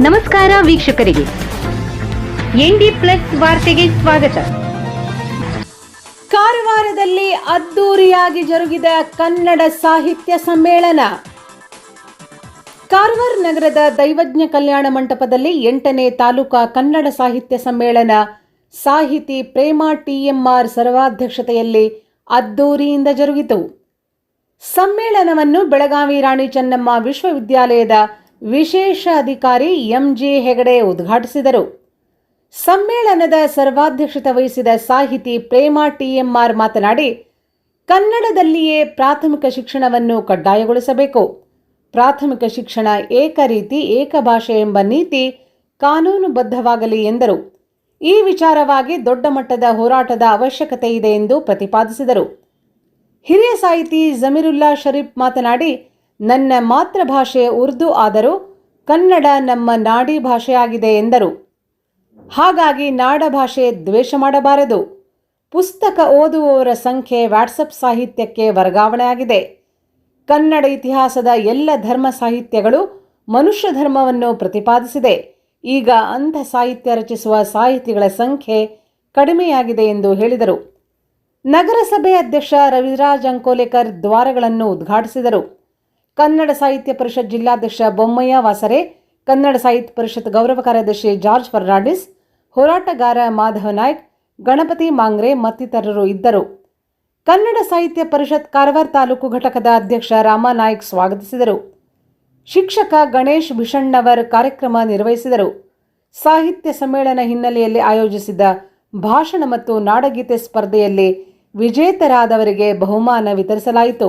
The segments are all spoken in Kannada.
ನಮಸ್ಕಾರ ವೀಕ್ಷಕರಿಗೆ. ಎನ್ಡಿ ಪ್ಲಸ್ ವಾರ್ತೆಗೆ ಸ್ವಾಗತ. ಕಾರವಾರದಲ್ಲಿ ಅದ್ದೂರಿಯಾಗಿ ಜರುಗಿದ ಕನ್ನಡ ಸಾಹಿತ್ಯ ಸಮ್ಮೇಳನ. ಕಾರವಾರ ನಗರದ ದೈವಜ್ಞ ಕಲ್ಯಾಣ ಮಂಟಪದಲ್ಲಿ ಎಂಟನೇ ತಾಲೂಕಾ ಕನ್ನಡ ಸಾಹಿತ್ಯ ಸಮ್ಮೇಳನ. ಸಾಹಿತಿ ಪ್ರೇಮಾ ಟಿಎಂಆರ್ ಸರ್ವಾಧ್ಯಕ್ಷತೆಯಲ್ಲಿ ಅದ್ದೂರಿಯಿಂದ ಜರುಗಿತು. ಸಮ್ಮೇಳನವನ್ನು ಬೆಳಗಾವಿ ರಾಣಿ ಚೆನ್ನಮ್ಮ ವಿಶ್ವವಿದ್ಯಾಲಯದ ವಿಶೇಷ ಅಧಿಕಾರಿ ಎಂಜಿ ಹೆಗಡೆ ಉದ್ಘಾಟಿಸಿದರು. ಸಮ್ಮೇಳನದ ಸರ್ವಾಧ್ಯಕ್ಷತೆ ವಹಿಸಿದ ಸಾಹಿತಿ ಪ್ರೇಮ ಟಿಎಂಆರ್ ಮಾತನಾಡಿ, ಕನ್ನಡದಲ್ಲಿಯೇ ಪ್ರಾಥಮಿಕ ಶಿಕ್ಷಣವನ್ನು ಕಡ್ಡಾಯಗೊಳಿಸಬೇಕು. ಪ್ರಾಥಮಿಕ ಶಿಕ್ಷಣ ಏಕ ರೀತಿ, ಏಕ ಭಾಷೆ ಎಂಬ ನೀತಿ ಕಾನೂನುಬದ್ಧವಾಗಲಿ ಎಂದರು. ಈ ವಿಚಾರವಾಗಿ ದೊಡ್ಡ ಮಟ್ಟದ ಹೋರಾಟದ ಅವಶ್ಯಕತೆ ಇದೆ ಎಂದು ಪ್ರತಿಪಾದಿಸಿದರು. ಹಿರಿಯ ಸಾಹಿತಿ ಜಮೀರುಲ್ಲಾ ಶರೀಫ್ ಮಾತನಾಡಿ ನನ್ನ ಮಾತೃಭಾಷೆ ಉರ್ದು ಆದರೂ ಕನ್ನಡ ನಮ್ಮ ನಾಡಿ ಭಾಷೆಯಾಗಿದೆ ಎಂದರು. ಹಾಗಾಗಿ ನಾಡ ಭಾಷೆ ದ್ವೇಷ ಮಾಡಬಾರದು. ಪುಸ್ತಕ ಓದುವವರ ಸಂಖ್ಯೆ ವಾಟ್ಸಪ್ ಸಾಹಿತ್ಯಕ್ಕೆ ವರ್ಗಾವಣೆಯಾಗಿದೆ. ಕನ್ನಡ ಇತಿಹಾಸದ ಎಲ್ಲ ಧರ್ಮ ಸಾಹಿತ್ಯಗಳು ಮನುಷ್ಯ ಧರ್ಮವನ್ನು ಪ್ರತಿಪಾದಿಸಿದೆ. ಈಗ ಅಂಥ ಸಾಹಿತ್ಯ ರಚಿಸುವ ಸಾಹಿತಿಗಳ ಸಂಖ್ಯೆ ಕಡಿಮೆಯಾಗಿದೆ ಎಂದು ಹೇಳಿದರು. ನಗರಸಭೆ ಅಧ್ಯಕ್ಷ ರವಿರಾಜ್ ಅಂಕೋಲೇಕರ್ ದ್ವಾರಗಳನ್ನು ಉದ್ಘಾಟಿಸಿದರು. ಕನ್ನಡ ಸಾಹಿತ್ಯ ಪರಿಷತ್ ಜಿಲ್ಲಾಧ್ಯಕ್ಷ ಬೊಮ್ಮಯ್ಯ ವಾಸರೆ, ಕನ್ನಡ ಸಾಹಿತ್ಯ ಪರಿಷತ್ ಗೌರವ ಕಾರ್ಯದರ್ಶಿ ಜಾರ್ಜ್ ಫರ್ನಾಂಡಿಸ್, ಹೋರಾಟಗಾರ ಮಾಧವ ನಾಯ್ಕ್, ಗಣಪತಿ ಮಾಂಗ್ರೆ ಮತ್ತಿತರರು ಇದ್ದರು. ಕನ್ನಡ ಸಾಹಿತ್ಯ ಪರಿಷತ್ ಕಾರವಾರ ತಾಲೂಕು ಘಟಕದ ಅಧ್ಯಕ್ಷ ರಾಮನಾಯ್ಕ್ ಸ್ವಾಗತಿಸಿದರು. ಶಿಕ್ಷಕ ಗಣೇಶ್ ಭಿಷಣ್ಣವರ್ ಕಾರ್ಯಕ್ರಮ ನಿರ್ವಹಿಸಿದರು. ಸಾಹಿತ್ಯ ಸಮ್ಮೇಳನ ಹಿನ್ನೆಲೆಯಲ್ಲಿ ಆಯೋಜಿಸಿದ್ದ ಭಾಷಣ ಮತ್ತು ನಾಡಗೀತೆ ಸ್ಪರ್ಧೆಯಲ್ಲಿ ವಿಜೇತರಾದವರಿಗೆ ಬಹುಮಾನ ವಿತರಿಸಲಾಯಿತು.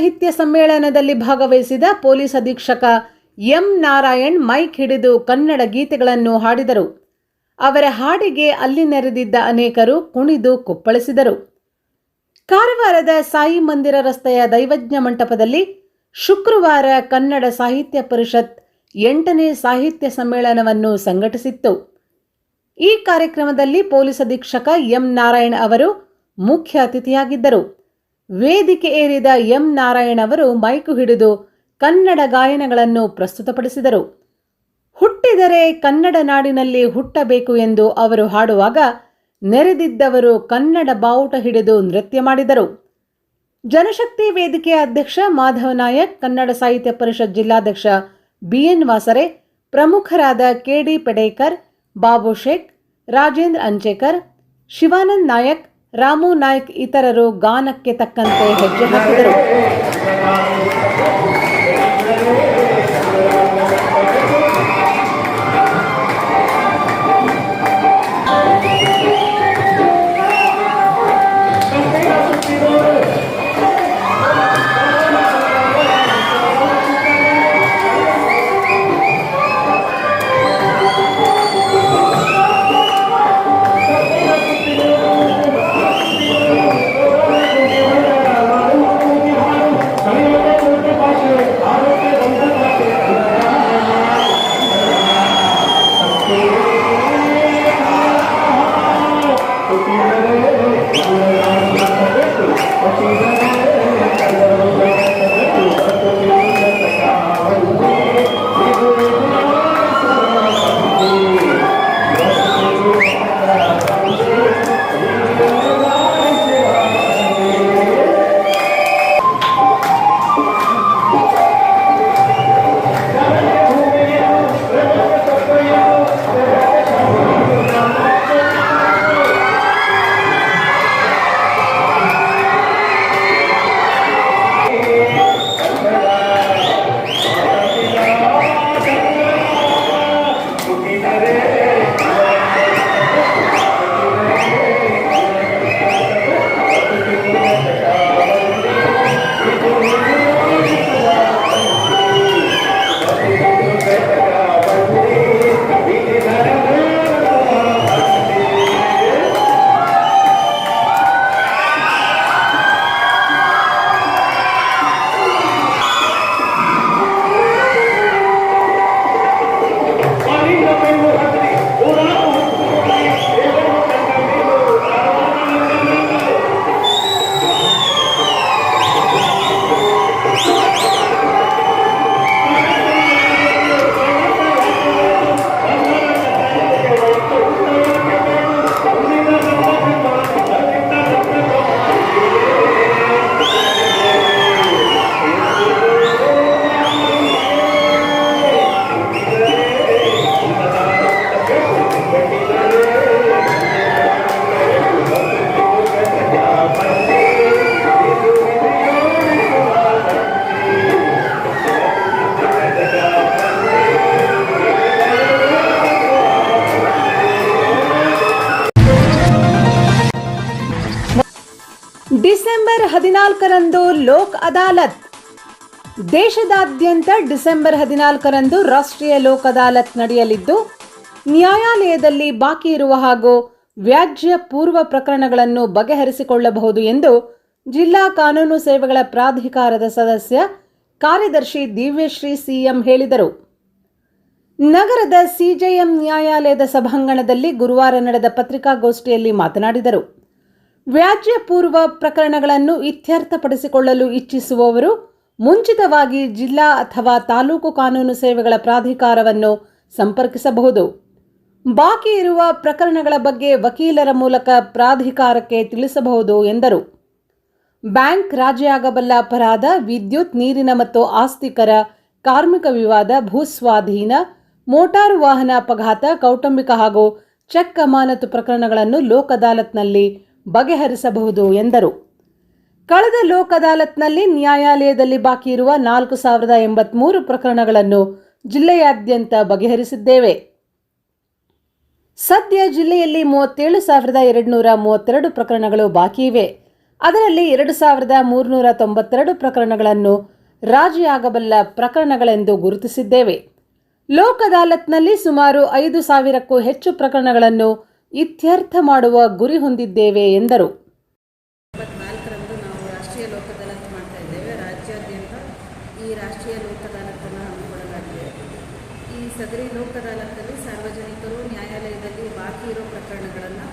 ಸಾಹಿತ್ಯ ಸಮ್ಮೇಳನದಲ್ಲಿ ಭಾಗವಹಿಸಿದ ಪೊಲೀಸ್ ಅಧೀಕ್ಷಕ ಎಂ ನಾರಾಯಣ್ ಮೈಕ್ ಹಿಡಿದು ಕನ್ನಡ ಗೀತೆಗಳನ್ನು ಹಾಡಿದರು. ಅವರ ಹಾಡಿಗೆ ಅಲ್ಲಿ ನೆರೆದಿದ್ದ ಅನೇಕರು ಕುಣಿದು ಕುಪ್ಪಳಿಸಿದರು. ಕಾರವಾರದ ಸಾಯಿ ಮಂದಿರ ರಸ್ತೆಯ ದೈವಜ್ಞ ಮಂಟಪದಲ್ಲಿ ಶುಕ್ರವಾರ ಕನ್ನಡ ಸಾಹಿತ್ಯ ಪರಿಷತ್ ಎಂಟನೇ ಸಾಹಿತ್ಯ ಸಮ್ಮೇಳನವನ್ನು ಸಂಘಟಿಸಿತ್ತು. ಈ ಕಾರ್ಯಕ್ರಮದಲ್ಲಿ ಪೊಲೀಸ್ ಅಧೀಕ್ಷಕ ಎಂ ನಾರಾಯಣ್ ಅವರು ಮುಖ್ಯ ಅತಿಥಿಯಾಗಿದ್ದರು. ವೇದಿಕೆ ಏರಿದ ಎಂ ನಾರಾಯಣ್ ಅವರು ಮೈಕು ಹಿಡಿದು ಕನ್ನಡ ಗಾಯನಗಳನ್ನು ಪ್ರಸ್ತುತಪಡಿಸಿದರು. ಹುಟ್ಟಿದರೆ ಕನ್ನಡ ನಾಡಿನಲ್ಲಿ ಹುಟ್ಟಬೇಕು ಎಂದು ಅವರು ಹಾಡುವಾಗ ನೆರೆದಿದ್ದವರು ಕನ್ನಡ ಬಾವುಟ ಹಿಡಿದು ನೃತ್ಯ ಮಾಡಿದರು. ಜನಶಕ್ತಿ ವೇದಿಕೆಯ ಅಧ್ಯಕ್ಷ ಮಾಧವ ನಾಯಕ್, ಕನ್ನಡ ಸಾಹಿತ್ಯ ಪರಿಷತ್ ಜಿಲ್ಲಾಧ್ಯಕ್ಷ ಬಿಎನ್ ವಾಸರೆ, ಪ್ರಮುಖರಾದ ಕೆಡಿ ಪೆಡೇಕರ್, ಬಾಬು ಶೇಖ್, ರಾಜೇಂದ್ರ ಅಂಚೇಕರ್, ಶಿವಾನಂದ್ ನಾಯಕ್ ರಾಮು ನಾಯ್ಕ್ ಇತರರು ಗಾನಕ್ಕೆ ತಕ್ಕಂತೆ ಹೆಜ್ಜೆ ಹಾಕಿದರು. ಹದಿನಾಲ್ಕರಂದು ಲೋಕ್ ಅದಾಲತ್. ದೇಶದಾದ್ಯಂತ ಡಿಸೆಂಬರ್ ಹದಿನಾಲ್ಕರಂದು ರಾಷ್ಟ್ರೀಯ ಲೋಕ್ ಅದಾಲತ್ ನಡೆಯಲಿದ್ದು, ನ್ಯಾಯಾಲಯದಲ್ಲಿ ಬಾಕಿ ಇರುವ ಹಾಗೂ ವ್ಯಾಜ್ಯ ಪೂರ್ವ ಪ್ರಕರಣಗಳನ್ನು ಬಗೆಹರಿಸಿಕೊಳ್ಳಬಹುದು ಎಂದು ಜಿಲ್ಲಾ ಕಾನೂನು ಸೇವೆಗಳ ಪ್ರಾಧಿಕಾರದ ಸದಸ್ಯ ಕಾರ್ಯದರ್ಶಿ ದಿವ್ಯಶ್ರೀ ಸಿಎಂ ಹೇಳಿದರು. ನಗರದ ಸಿಜೆಎಂ ನ್ಯಾಯಾಲಯದ ಸಭಾಂಗಣದಲ್ಲಿ ಗುರುವಾರ ನಡೆದ ಪತ್ರಿಕಾಗೋಷ್ಠಿಯಲ್ಲಿ ಮಾತನಾಡಿದರು. ವ್ಯಾಜ್ಯ ಪೂರ್ವ ಪ್ರಕರಣಗಳನ್ನು ಇತ್ಯರ್ಥಪಡಿಸಿಕೊಳ್ಳಲು ಇಚ್ಛಿಸುವವರು ಮುಂಚಿತವಾಗಿ ಜಿಲ್ಲಾ ಅಥವಾ ತಾಲೂಕು ಕಾನೂನು ಸೇವೆಗಳ ಪ್ರಾಧಿಕಾರವನ್ನು ಸಂಪರ್ಕಿಸಬಹುದು. ಬಾಕಿ ಇರುವ ಪ್ರಕರಣಗಳ ಬಗ್ಗೆ ವಕೀಲರ ಮೂಲಕ ಪ್ರಾಧಿಕಾರಕ್ಕೆ ತಿಳಿಸಬಹುದು ಎಂದರು. ಬ್ಯಾಂಕ್ ರಾಜಿಯಾಗಬಲ್ಲ ಅಪರಾಧ, ವಿದ್ಯುತ್, ನೀರಿನ ಮತ್ತು ಆಸ್ತಿಕರ ಕಾರ್ಮಿಕ ವಿವಾದ ಭೂಸ್ವಾಧೀನ ಮೋಟಾರು ವಾಹನ ಅಪಘಾತ, ಕೌಟುಂಬಿಕ ಹಾಗೂ ಚೆಕ್ ಅಮಾನತು ಪ್ರಕರಣಗಳನ್ನು ಲೋಕ್ ಅದಾಲತ್ನಲ್ಲಿ ಬಗೆಹರಿಸಬಹುದು ಎಂದರು. ಕಳೆದ ಲೋಕ್ ಅದಾಲತ್ನಲ್ಲಿ ನ್ಯಾಯಾಲಯದಲ್ಲಿ ಬಾಕಿ ಇರುವ ನಾಲ್ಕು ಸಾವಿರದ ಎಂಬತ್ಮೂರು ಪ್ರಕರಣಗಳನ್ನು ಜಿಲ್ಲೆಯಾದ್ಯಂತ ಬಗೆಹರಿಸಿದ್ದೇವೆ. ಸದ್ಯ ಜಿಲ್ಲೆಯಲ್ಲಿ ಮೂವತ್ತೇಳು ಸಾವಿರದ ಎರಡುನೂರ ಮೂವತ್ತೆರಡು ಪ್ರಕರಣಗಳು ಬಾಕಿ ಇವೆ. ಅದರಲ್ಲಿ ಎರಡು ಸಾವಿರದ ಮೂರುನೂರ ತೊಂಬತ್ತೆರಡು ಪ್ರಕರಣಗಳನ್ನು ರಾಜಿಯಾಗಬಲ್ಲ ಪ್ರಕರಣಗಳೆಂದು ಗುರುತಿಸಿದ್ದೇವೆ. ಲೋಕ್ ಅದಾಲತ್ನಲ್ಲಿ ಸುಮಾರು ಐದು ಸಾವಿರಕ್ಕೂ ಹೆಚ್ಚು ಪ್ರಕರಣಗಳನ್ನು ಇತ್ಯರ್ಥ ಮಾಡುವ ಗುರಿ ಹೊಂದಿದ್ದೇವೆ ಎಂದರು. ಸದರಿ ಲೋಕ ಸಾರ್ವಜನಿಕರು, ನ್ಯಾಯಾಲಯದಲ್ಲಿ ಬಾಕಿ ಇರೋ ಪ್ರಕರಣಗಳನ್ನು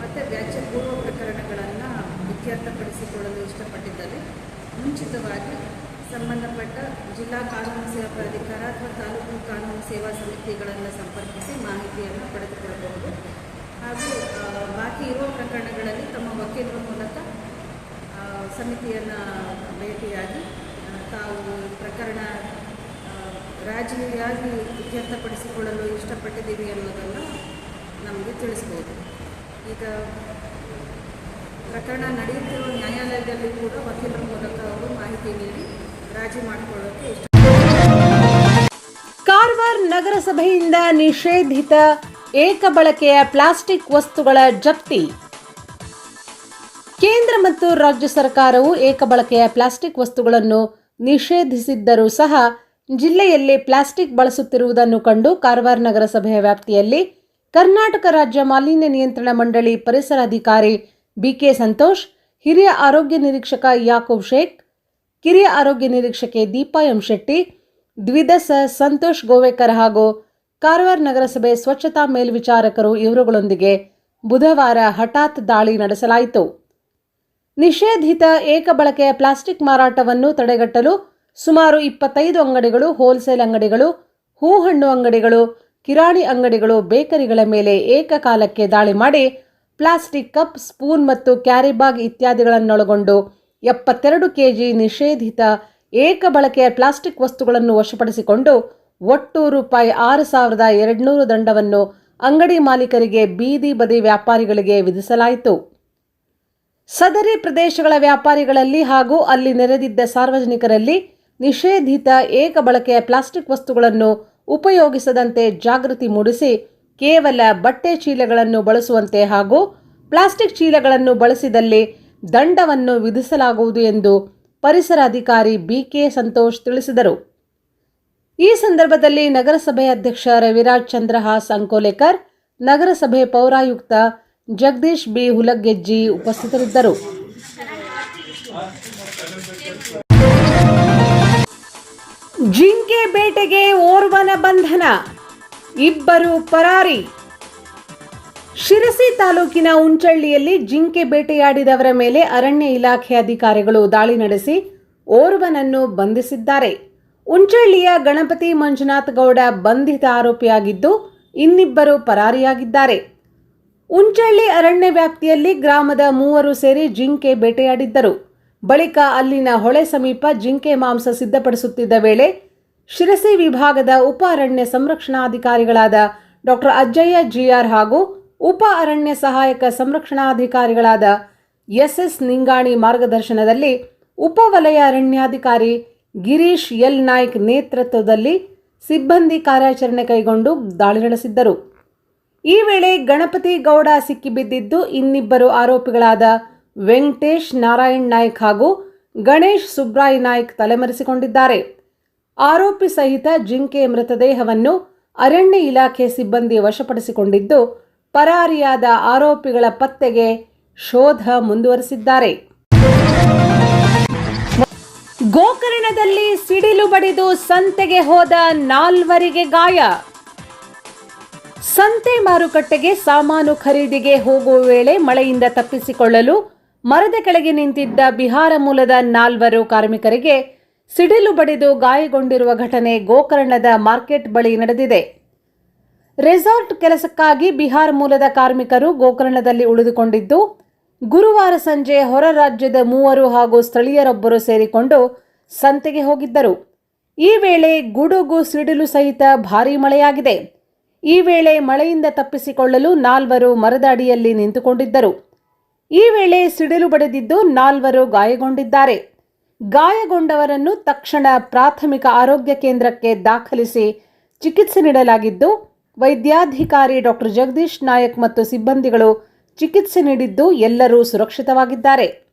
ಮತ್ತು ವ್ಯಾಜ್ಯ ಪೂರ್ವ ಪ್ರಕರಣಗಳನ್ನು ಇತ್ಯರ್ಥಪಡಿಸಿಕೊಳ್ಳಲು ಇಷ್ಟಪಟ್ಟಿದ್ದಲ್ಲಿ ಮುಂಚಿತವಾಗಿ ಸಂಬಂಧಪಟ್ಟ ಜಿಲ್ಲಾ ಕಾನೂನು ಸೇವಾ ಪ್ರಾಧಿಕಾರ ಅಥವಾ ತಾಲೂಕು ಕಾನೂನು ಸೇವಾ ಸಮಿತಿಗಳನ್ನು ಸಂಪರ್ಕಿಸಿ ಮಾಹಿತಿಯನ್ನು ಪಡೆದುಕೊಳ್ಳಬಹುದು. ಹಾಗೂ ಬಾಕಿ ಇರುವ ಪ್ರಕರಣಗಳಲ್ಲಿ ತಮ್ಮ ವಕೀಲರ ಮೂಲಕ ಸಮಿತಿಯನ್ನು ಭೇಟಿಯಾಗಿ ತಾವು ಪ್ರಕರಣ ರಾಜಿಯಾಗಿ ಇತ್ಯರ್ಥಪಡಿಸಿಕೊಳ್ಳಲು ಇಷ್ಟಪಟ್ಟಿದ್ದೀವಿ ಅನ್ನೋದನ್ನು ನಮಗೆ ತಿಳಿಸ್ಬೋದು. ಈಗ ಪ್ರಕರಣ ನಡೆಯುತ್ತಿರುವ ನ್ಯಾಯಾಲಯದಲ್ಲಿ ಕೂಡ ವಕೀಲರ ಮೂಲಕ ಅವರು ಮಾಹಿತಿ ನೀಡಿ ರಾಜಿ ಮಾಡಿಕೊಳ್ಳೋಕೆ ಇಷ್ಟ ಕಾರವಾರ ನಗರಸಭೆಯಿಂದ ನಿಷೇಧಿತ ಏಕಬಳಕೆಯ ಪ್ಲಾಸ್ಟಿಕ್ ವಸ್ತುಗಳ ಜಪ್ತಿ. ಕೇಂದ್ರ ಮತ್ತು ರಾಜ್ಯ ಸರ್ಕಾರವು ಏಕಬಳಕೆಯ ಪ್ಲಾಸ್ಟಿಕ್ ವಸ್ತುಗಳನ್ನು ನಿಷೇಧಿಸಿದ್ದರೂ ಸಹ ಜಿಲ್ಲೆಯಲ್ಲಿ ಪ್ಲಾಸ್ಟಿಕ್ ಬಳಸುತ್ತಿರುವುದನ್ನು ಕಂಡು ಕಾರವಾರ ನಗರಸಭೆಯ ವ್ಯಾಪ್ತಿಯಲ್ಲಿ ಕರ್ನಾಟಕ ರಾಜ್ಯ ಮಾಲಿನ್ಯ ನಿಯಂತ್ರಣ ಮಂಡಳಿ ಪರಿಸರ ಅಧಿಕಾರಿ ಬಿಕೆ ಸಂತೋಷ್, ಹಿರಿಯ ಆರೋಗ್ಯ ನಿರೀಕ್ಷಕ ಯಾಕೂಬ್ ಶೇಖ್, ಕಿರಿಯ ಆರೋಗ್ಯ ನಿರೀಕ್ಷಕಿ ದೀಪಾ ಎಂ ಶೆಟ್ಟಿ ದ್ವಿದಸ ಸಂತೋಷ್ ಗೋವೇಕರ್ ಹಾಗೂ ಕಾರವಾರ ನಗರಸಭೆ ಸ್ವಚ್ಛತಾ ಮೇಲ್ವಿಚಾರಕರು ಇವರುಗಳೊಂದಿಗೆ ಬುಧವಾರ ಹಠಾತ್ ದಾಳಿ ನಡೆಸಲಾಯಿತು. ನಿಷೇಧಿತ ಏಕಬಳಕೆಯ ಪ್ಲಾಸ್ಟಿಕ್ ಮಾರಾಟವನ್ನು ತಡೆಗಟ್ಟಲು ಸುಮಾರು ಇಪ್ಪತ್ತೈದು ಅಂಗಡಿಗಳು, ಹೋಲ್ಸೇಲ್ ಅಂಗಡಿಗಳು, ಹೂಹಣ್ಣು ಅಂಗಡಿಗಳು, ಕಿರಾಣಿ ಅಂಗಡಿಗಳು, ಬೇಕರಿಗಳ ಮೇಲೆ ಏಕಕಾಲಕ್ಕೆ ದಾಳಿ ಮಾಡಿ ಪ್ಲಾಸ್ಟಿಕ್ ಕಪ್, ಸ್ಪೂನ್ ಮತ್ತು ಕ್ಯಾರಿ ಬ್ಯಾಗ್ ಇತ್ಯಾದಿಗಳನ್ನೊಳಗೊಂಡು ಎಪ್ಪತ್ತೆರಡು ಕೆಜಿ ನಿಷೇಧಿತ ಏಕಬಳಕೆಯ ಪ್ಲಾಸ್ಟಿಕ್ ವಸ್ತುಗಳನ್ನು ವಶಪಡಿಸಿಕೊಂಡು ಒಟ್ಟು ರೂಪಾಯಿ ಆರು ಸಾವಿರದ ಎರಡುನೂರು ದಂಡವನ್ನು ಅಂಗಡಿ ಮಾಲೀಕರಿಗೆ ಬೀದಿ ಬದಿ ವ್ಯಾಪಾರಿಗಳಿಗೆ ವಿಧಿಸಲಾಯಿತು. ಸದರಿ ಪ್ರದೇಶಗಳ ವ್ಯಾಪಾರಿಗಳಲ್ಲಿ ಹಾಗೂ ಅಲ್ಲಿ ನೆರೆದಿದ್ದ ಸಾರ್ವಜನಿಕರಲ್ಲಿ ನಿಷೇಧಿತ ಏಕ ಬಳಕೆಯ ಪ್ಲಾಸ್ಟಿಕ್ ವಸ್ತುಗಳನ್ನು ಉಪಯೋಗಿಸದಂತೆ ಜಾಗೃತಿ ಮೂಡಿಸಿ ಕೇವಲ ಬಟ್ಟೆ ಚೀಲಗಳನ್ನು ಬಳಸುವಂತೆ ಹಾಗೂ ಪ್ಲಾಸ್ಟಿಕ್ ಚೀಲಗಳನ್ನು ಬಳಸಿದಲ್ಲಿ ದಂಡವನ್ನು ವಿಧಿಸಲಾಗುವುದು ಎಂದು ಪರಿಸರ ಅಧಿಕಾರಿ ಬಿಕೆ ಸಂತೋಷ್ ತಿಳಿಸಿದರು. ಈ ಸಂದರ್ಭದಲ್ಲಿ ನಗರಸಭೆ ಅಧ್ಯಕ್ಷ ರವಿರಾಜ್ ಚಂದ್ರಹಾಸ್ ಅಂಕೋಲೇಕರ್, ನಗರಸಭೆ ಪೌರಾಯುಕ್ತ ಜಗದೀಶ್ ಬಿ. ಹುಲಗೆಜ್ಜಿ ಉಪಸ್ಥಿತರಿದ್ದರು. ಜಿಂಕೆ ಬೇಟೆಗೆ ಓರ್ವನ ಬಂಧನ, ಇಬ್ಬರು ಪರಾರಿ. ಶಿರಸಿ ತಾಲೂಕಿನ ಉಂಚಳ್ಳಿಯಲ್ಲಿ ಜಿಂಕೆ ಬೇಟೆಯಾಡಿದವರ ಮೇಲೆ ಅರಣ್ಯ ಇಲಾಖೆ ಅಧಿಕಾರಿಗಳು ದಾಳಿ ನಡೆಸಿ ಓರ್ವನನ್ನು ಬಂಧಿಸಿದ್ದಾರೆ. ಉಂಚಳ್ಳಿಯ ಗಣಪತಿ ಮಂಜುನಾಥ್ ಗೌಡ ಬಂಧಿತ ಆರೋಪಿಯಾಗಿದ್ದು ಇನ್ನಿಬ್ಬರು ಪರಾರಿಯಾಗಿದ್ದಾರೆ. ಉಂಚಳ್ಳಿ ಅರಣ್ಯ ವ್ಯಾಪ್ತಿಯಲ್ಲಿ ಗ್ರಾಮದ ಮೂವರು ಸೇರಿ ಜಿಂಕೆ ಬೇಟೆಯಾಡಿದ್ದರು. ಬಳಿಕ ಅಲ್ಲಿನ ಹೊಳೆ ಸಮೀಪ ಜಿಂಕೆ ಮಾಂಸ ಸಿದ್ಧಪಡಿಸುತ್ತಿದ್ದ ವೇಳೆ ಶಿರಸಿ ವಿಭಾಗದ ಉಪ ಅರಣ್ಯ ಸಂರಕ್ಷಣಾಧಿಕಾರಿಗಳಾದ ಡಾಕ್ಟರ್ ಅಜ್ಜಯ್ಯ ಜಿಆರ್ ಹಾಗೂ ಉಪ ಅರಣ್ಯ ಸಹಾಯಕ ಸಂರಕ್ಷಣಾಧಿಕಾರಿಗಳಾದ ಎಸ್ಎಸ್ ನಿಂಗಾಣಿ ಮಾರ್ಗದರ್ಶನದಲ್ಲಿ ಉಪವಲಯ ಅರಣ್ಯಾಧಿಕಾರಿ ಗಿರೀಶ್ ಎಲ್ ನಾಯ್ಕ್ ನೇತೃತ್ವದಲ್ಲಿ ಸಿಬ್ಬಂದಿ ಕಾರ್ಯಾಚರಣೆ ಕೈಗೊಂಡು ದಾಳಿ ನಡೆಸಿದ್ದರು. ಈ ವೇಳೆ ಗಣಪತಿ ಗೌಡ ಸಿಕ್ಕಿಬಿದ್ದಿದ್ದು ಇನ್ನಿಬ್ಬರು ಆರೋಪಿಗಳಾದ ವೆಂಕಟೇಶ್ ನಾರಾಯಣ್ ನಾಯ್ಕ್ ಹಾಗೂ ಗಣೇಶ್ ಸುಬ್ರಾಯ್ ನಾಯ್ಕ್ ತಲೆಮರೆಸಿಕೊಂಡಿದ್ದಾರೆ. ಆರೋಪಿ ಸಹಿತ ಜಿಂಕೆ ಮೃತದೇಹವನ್ನು ಅರಣ್ಯ ಇಲಾಖೆ ಸಿಬ್ಬಂದಿ ವಶಪಡಿಸಿಕೊಂಡಿದ್ದು, ಪರಾರಿಯಾದ ಆರೋಪಿಗಳ ಪತ್ತೆಗೆ ಶೋಧ ಮುಂದುವರೆಸಿದ್ದಾರೆ. ಸಿಡಿಲು ಬಡಿದು ಸಂತೆಗೆ ಹೋದ ನಾಲ್ವರಿಗೆ ಗಾಯ. ಸಂತೆ ಮಾರುಕಟ್ಟೆಗೆ ಸಾಮಾನು ಖರೀದಿಗೆ ಹೋಗುವ ವೇಳೆ ಮಳೆಯಿಂದ ತಪ್ಪಿಸಿಕೊಳ್ಳಲು ಮರದ ಕೆಳಗೆ ನಿಂತಿದ್ದ ಬಿಹಾರ ಮೂಲದ ನಾಲ್ವರು ಕಾರ್ಮಿಕರಿಗೆ ಸಿಡಿಲು ಬಡಿದು ಗಾಯಗೊಂಡಿರುವ ಘಟನೆ ಗೋಕರ್ಣದ ಮಾರ್ಕೆಟ್ ಬಳಿ ನಡೆದಿದೆ. ರೆಸಾರ್ಟ್ ಕೆಲಸಕ್ಕಾಗಿ ಬಿಹಾರ ಮೂಲದ ಕಾರ್ಮಿಕರು ಗೋಕರ್ಣದಲ್ಲಿ ಉಳಿದುಕೊಂಡಿದ್ದು, ಗುರುವಾರ ಸಂಜೆ ಹೊರ ರಾಜ್ಯದ ಮೂವರು ಹಾಗೂ ಸ್ಥಳೀಯರೊಬ್ಬರು ಸೇರಿಕೊಂಡು ಸಂತೆಗೆ ಹೋಗಿದ್ದರು. ಈ ವೇಳೆ ಗುಡುಗು ಸಿಡಿಲು ಸಹಿತ ಭಾರೀ ಮಳೆಯಾಗಿದೆ. ಈ ವೇಳೆ ಮಳೆಯಿಂದ ತಪ್ಪಿಸಿಕೊಳ್ಳಲು ನಾಲ್ವರು ಮರದ ಅಡಿಯಲ್ಲಿ ನಿಂತುಕೊಂಡಿದ್ದರು. ಈ ವೇಳೆ ಸಿಡಿಲು ಬಡಿದಿದ್ದು ನಾಲ್ವರು ಗಾಯಗೊಂಡಿದ್ದಾರೆ. ಗಾಯಗೊಂಡವರನ್ನು ತಕ್ಷಣ ಪ್ರಾಥಮಿಕ ಆರೋಗ್ಯ ಕೇಂದ್ರಕ್ಕೆ ದಾಖಲಿಸಿ ಚಿಕಿತ್ಸೆ ನೀಡಲಾಗಿದ್ದು, ವೈದ್ಯಾಧಿಕಾರಿ ಡಾಕ್ಟರ್ ಜಗದೀಶ್ ನಾಯಕ್ ಮತ್ತು ಸಿಬ್ಬಂದಿಗಳು ಚಿಕಿತ್ಸೆ ನೀಡಿದ್ದು ಎಲ್ಲರೂ ಸುರಕ್ಷಿತವಾಗಿದ್ದಾರೆ.